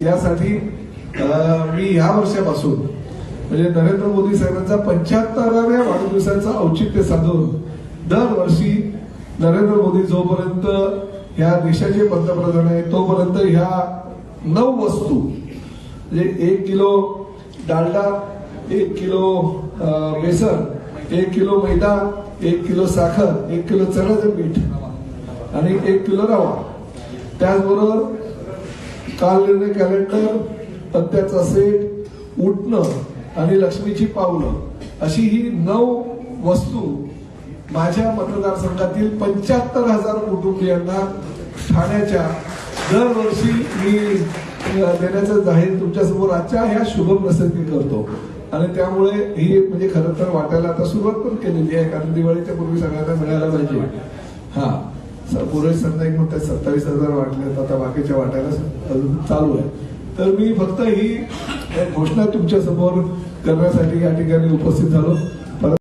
यासाठी मी या वर्षापासून म्हणजे नरेंद्र मोदी साहेबांचा पंच्याहत्तराव्या वाढदिवसाचं औचित्य साधून दरवर्षी नरेंद्र मोदी जोपर्यंत ह्या देशाचे पंतप्रधान आहे तोपर्यंत ह्या नऊ वस्तू म्हणजे एक किलो डालडा एक किलो अं, बेसन एक किलो मैदा एक किलो साखर एक किलो चण्याचं पीठ आणि एक किलो रवा. त्याचबरोबर कालने कॅलेंडर पत्त्याचा सेट उठणं आणि लक्ष्मीची पावलं अशी ही नऊ वस्तू माझ्या मतदारसंघातील पंच्याहत्तर हजार कुटुंबियांना ठाण्याच्या दरवर्षी मी देण्याचं जाहीर तुमच्यासमोर आजच्या ह्या शुभप्रसंगी करतो. आणि त्यामुळे ही म्हणजे खरं तर वाटायला आता सुरुवात पण केलेली आहे कारण दिवाळीच्या पूर्वी सगळ्यांना मिळायला पाहिजे. हा. पूर्वी पुरोहित एक म्हणतात सत्तावीस हजार वाटले आता बाकीच्या वाटायला अजून चालू आहे. तर मी फक्त ही घोषणा तुमच्यासमोर करण्यासाठी या ठिकाणी उपस्थित झालो.